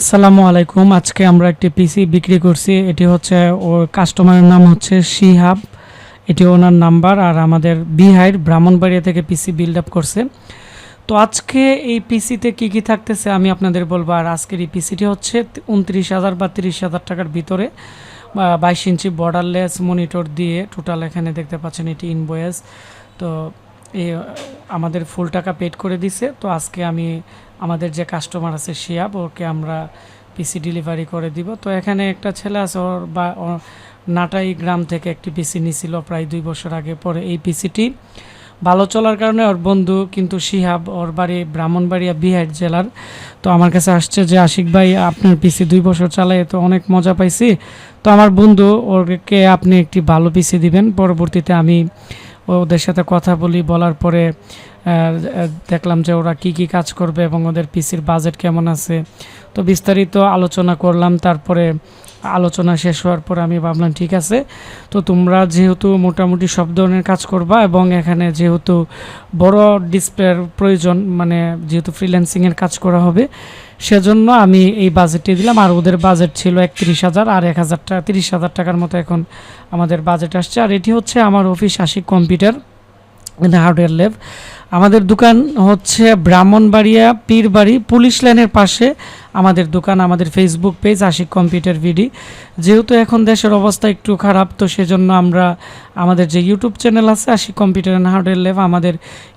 আসসালামু আলাইকুম। আজকে আমরা একটি পিসি বিক্রি করছি। এটি হচ্ছে ও কাস্টমারের নাম হচ্ছে শিহাব। এটি ওনার নাম্বার আর আমাদের বিহাইর ব্রাহ্মণবাড়িয়া থেকে পিসি বিল্ড আপ করছে। তো আজকে এই পিসিতে কি কি থাকতেছে আমি আপনাদের বলব। আর আজকের এই পিসিটি হচ্ছে উনত্রিশ হাজার বা তিরিশ হাজার টাকার ভিতরে বাইশ ইঞ্চি বর্ডারলেস মনিটর দিয়ে টোটাল এখানে দেখতে পাচ্ছেন এটি ইনভয়েস তো এই আমাদের ফুল টাকা পেড করে দিছে। তো আজকে আমি আমাদের যে কাস্টমার আছে শিয়াব, ওকে আমরা পিসি ডেলিভারি করে দিব। তো এখানে একটা ছেলে আছে, ওর বা নাটাই গ্রাম থেকে একটি পিসি নিছিল প্রায় দুই বছর আগে পরে এই পিসিটি ভালো চলার কারণে ওর বন্ধু কিন্তু শিহাব, ওর বাড়ি ব্রাহ্মণবাড়িয়া বিহার জেলার। তো আমার কাছে আসছে যে, আশিক ভাই, আপনার পিসি দুই বছর চালায় তো অনেক মজা পাইছি। তো আমার বন্ধু ওকে আপনি একটি ভালো পিসি দিবেন। পরবর্তীতে আমি ওদের সাথে কথা বলি, বলার পরে দেখলাম যে ওরা কি কি কাজ করবে এবং ওদের পিসির বাজেট কেমন আছে। তো বিস্তারিত আলোচনা করলাম, তারপরে আলোচনা শেষ হওয়ার পর আমি ভাবলাম, ঠিক আছে, তো তোমরা যেহেতু মোটামুটি সব ধরনের কাজ করবা এবং এখানে যেহেতু বড় ডিসপ্লের প্রয়োজন মানে যেহেতু ফ্রিল্যান্সিংয়ের কাজ করা হবে, সেজন্য আমি এই বাজেটটি দিলাম। আর ওদের বাজেট ছিল একত্রিশ হাজার, আর এক হাজার টাকা তিরিশ হাজার টাকার মতো এখন আমাদের বাজেট আসছে। আর এটি হচ্ছে আমার office Ashik computer hardware lab আমাদের দোকান হচ্ছে ব্রাহ্মণবাড়িয়া পীরবাড়ি পুলিশ লাইনের পাশে আমাদের দোকান, আমাদের Facebook page Ashik computer BD যেহেতু এখন দেশের অবস্থা একটু খারাপ, তো সেজন্য আমরা আমাদের যে ইউটিউব চ্যানেল আছে, Ashik computer and hardware lab আমাদের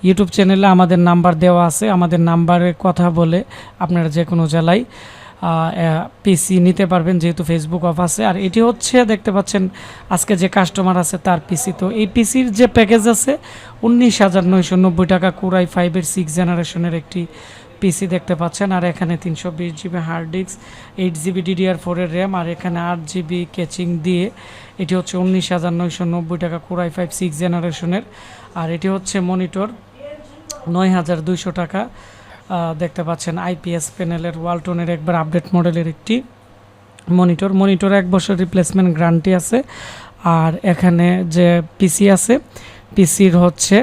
ইউটিউব চ্যানেলে আমাদের নাম্বার দেওয়া আছে। আমাদের নাম্বারে কথা বলে আপনারা যে কোনো জেলায় পিসি নিতে পারবেন যেহেতু ফেসবুক অফ আছে। আর এটি হচ্ছে, দেখতে পাচ্ছেন, আজকে যে কাস্টমার আছে তার পিসি তো এই পিসির যে প্যাকেজ আছে, উনিশ হাজার নয়শো নব্বই টাকা কুরাই ফাইভের সিক্স জেনারেশনের একটি পিসি দেখতে পাচ্ছেন। আর এখানে তিনশো বিশ GB hard disk eight GB DDR ফোরের র্যাম আর এখানে আট জিবি ক্যাচিং দিয়ে এটি হচ্ছে উনিশ হাজার নয়শো নব্বই টাকা কুরাই ফাইভ সিক্স জেনারেশনের আর এটি হচ্ছে মনিটর নয় হাজার দুইশো টাকা দেখতে পাচ্ছেন আইপিএস প্যানেলের ওয়ালটনের একবার আপডেট মডেলের একটি মনিটর মনিটর এক বছর রিপ্লেসমেন্ট গ্যারান্টি আছে। আর এখানে যে পিসি আছে পিসির হচ্ছে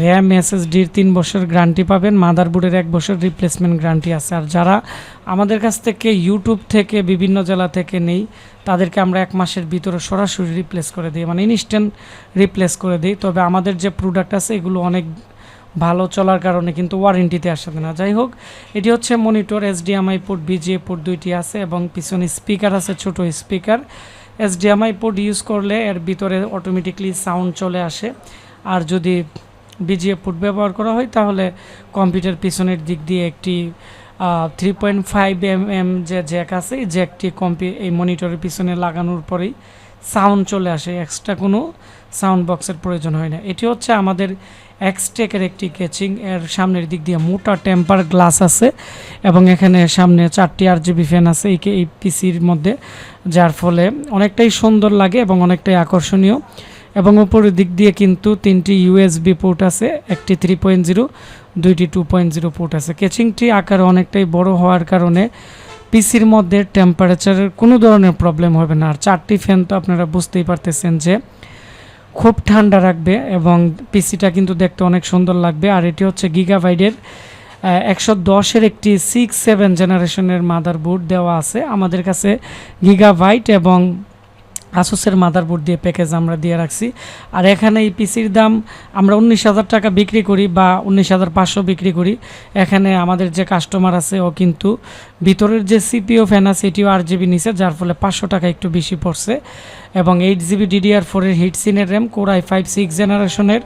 র্যাম এসএসডির তিন বছর গ্যারান্টি পাবেন। মাদারবোর্ডের এক বছর রিপ্লেসমেন্ট গ্যারান্টি আছে। আর যারা আমাদের কাছ থেকে ইউটিউব থেকে বিভিন্ন জেলা থেকে নেই, তাদেরকে আমরা এক মাসের ভিতরে সরাসরি রিপ্লেস করে দিই। মানে ইনস্ট্যান্ট রিপ্লেস করে দিই। তবে আমাদের যে প্রোডাক্ট আছে, এগুলো অনেক ভালো চলার কারণে কিন্তু ওয়ারেন্টিতে আসে না। যাই হোক, এটি হচ্ছে monitor HDMI port VGA port দুইটি আছে এবং পিছনে স্পিকার আছে, ছোট স্পিকার এসডিএমআই পোর্ট ইউজ করলে এর ভিতরে অটোমেটিকলি সাউন্ড চলে আসে। আর যদি বিজিএ পোর্ট ব্যবহার করা হয়, তাহলে কম্পিউটার পিছনের দিক দিয়ে একটি three point five m m যে জ্যাক আছে, এই জ্যাকটি কম্পি এই মনিটরের পিছনে লাগানোর পরেই সাউন্ড চলে আসে এক্সট্রা কোনো সাউন্ড বক্সের প্রয়োজন হয় না। এটি হচ্ছে আমাদের এক্সটেকের একটি কেচিং এর সামনের দিক দিয়ে মোটা টেম্পার গ্লাস আছে এবং এখানে সামনে চারটি আর জিবি ফ্যান আছে, এই এই পিসির মধ্যে, যার ফলে অনেকটাই সুন্দর লাগে এবং অনেকটাই আকর্ষণীয়। এবং উপরের দিক দিয়ে কিন্তু তিনটি ইউএসবি পোর্ট আছে, একটি থ্রি পয়েন্ট জিরো দুইটি টু পয়েন্ট জিরো পোর্ট আছে। কেচিংটি আকার অনেকটাই বড় হওয়ার কারণে পিসির মধ্যে টেম্পারেচারের কোনো ধরনের প্রবলেম হবে না। আর চারটি ফ্যান তো আপনারা বুঝতেই পারতেছেন যে খুব ঠান্ডা রাখবে এবং পিসিটা কিন্তু দেখতে অনেক সুন্দর লাগবে। আর এটি হচ্ছে গিগাবাইডের একশো দশের একটি সিক্স সেভেন জেনারেশনের মাদারবোর্ড দেওয়া আছে। আমাদের কাছে গিগাবাইট এবং আসুসের মাদারবোর্ড দিয়ে প্যাকেজ আমরা দিয়ে রাখছি। আর এখানে এই পিসির দাম আমরা উনিশ হাজার টাকা বিক্রি করি বা উনিশ হাজার পাঁচশো বিক্রি করি। এখানে আমাদের যে কাস্টমার আছে, ও কিন্তু ভিতরের যে সিপিও ফ্যান আছে, এটিও আট জিবি নিছে, যার ফলে পাঁচশো টাকা একটু বেশি পড়ছে। এবং এইট জিবি ডিডিআর ফোরের হিট সিনের RAM core i five six জেনারেশনের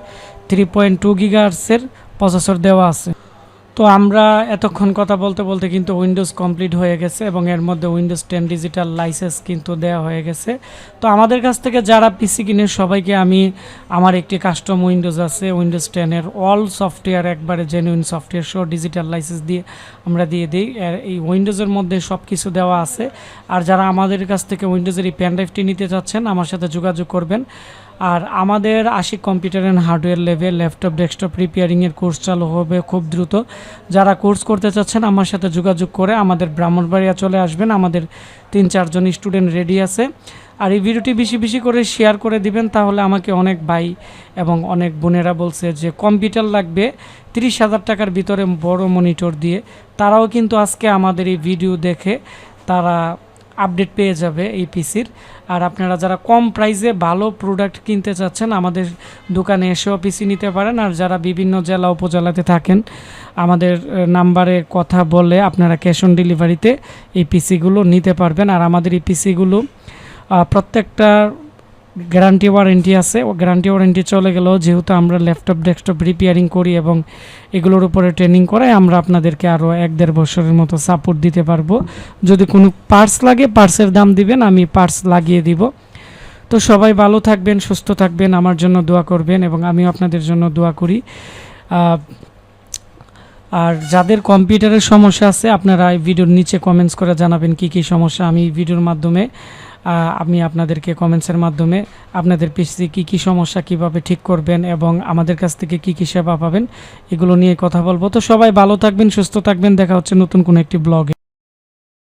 থ্রি পয়েন্ট টু গিগার্সের প্রসেসর দেওয়া আছে। তো আমরা এতক্ষণ কথা বলতে বলতে কিন্তু উইন্ডোজ কমপ্লিট হয়ে গেছে এবং এর মধ্যে উইন্ডোজ টেন ডিজিটাল লাইসেন্স কিন্তু দেওয়া হয়ে গেছে। তো আমাদের কাছ থেকে যারা পিসি কিনে, সবাইকে আমি আমার একটি কাস্টম উইন্ডোজ আছে উইন্ডোজ টেনের অল সফটওয়্যার একবারে জেনুইন সফটওয়্যার সহ ডিজিটাল লাইসেন্স দিয়ে আমরা দিয়ে দিই। এই উইন্ডোজের মধ্যে সব কিছু দেওয়া আছে। আর যারা আমাদের কাছ থেকে উইন্ডোজের এই প্যান ড্রাইভটি নিতে চাচ্ছেন, আমার সাথে যোগাযোগ করবেন। আর আমাদের Ashik computer and hardware level laptop desktop রিপেয়ারিংয়ের course চালু হবে খুব দ্রুত। যারা কোর্স করতে চাচ্ছেন, আমার সাথে যোগাযোগ করে আমাদের ব্রাহ্মণবাড়িয়া চলে আসবেন। আমাদের তিন, চারজন স্টুডেন্ট রেডি আছে। আর এই ভিডিওটি বেশি বেশি করে শেয়ার করে দিবেন, তাহলে আমাকে অনেক ভাই এবং অনেক বোনেরা বলছে যে কম্পিউটার লাগবে তিরিশ হাজার টাকার ভিতরে বড় মনিটর দিয়ে। তারাও কিন্তু আজকে আমাদের এই ভিডিও দেখে তারা আপডেট পেয়ে যাবে এই পিসির। আর আপনারা যারা কম প্রাইসে ভালো প্রোডাক্ট কিনতে চাচ্ছেন, আমাদের দোকানে এসেও পিসি নিতে পারেন। আর যারা বিভিন্ন জেলা উপজেলাতে থাকেন, আমাদের নাম্বারে কথা বলে আপনারা ক্যাশ অন ডেলিভারিতে এই পিসিগুলো নিতে পারবেন। আর আমাদের এই পিসিগুলো প্রত্যেকটা গ্যারান্টি ওয়ারেন্টি আছে। ও গ্যারান্টি ওয়ারেন্টি চলে গেলেও যেহেতু আমরা ল্যাপটপ, ডেস্কটপ রিপেয়ারিং করি এবং এগুলোর উপরে ট্রেনিং করাই, আমরা আপনাদেরকে আরও এক দেড় বছরের মতো সাপোর্ট দিতে পারব। যদি কোনো পার্টস লাগে পার্টসের দাম দিবেন, আমি পার্টস লাগিয়ে দিব। তো সবাই ভালো থাকবেন, সুস্থ থাকবেন, আমার জন্য দোয়া করবেন এবং আমিও আপনাদের জন্য দোয়া করি। আর যাদের কম্পিউটারের সমস্যা আছে, আপনারা এই ভিডিওর নিচে কমেন্টস করে জানাবেন কি কি সমস্যা। আমি ভিডিওর মাধ্যমে আমি আপনাদেরকে কমেন্টসের মাধ্যমে আপনাদের পিসি কী কী সমস্যা কীভাবে ঠিক করবেন এবং আমাদের কাছ থেকে কি কী সেবা পাবেন, এগুলো নিয়ে কথা বলব। তো সবাই ভালো থাকবেন, সুস্থ থাকবেন। দেখা হচ্ছে নতুন কোনো একটি ব্লগে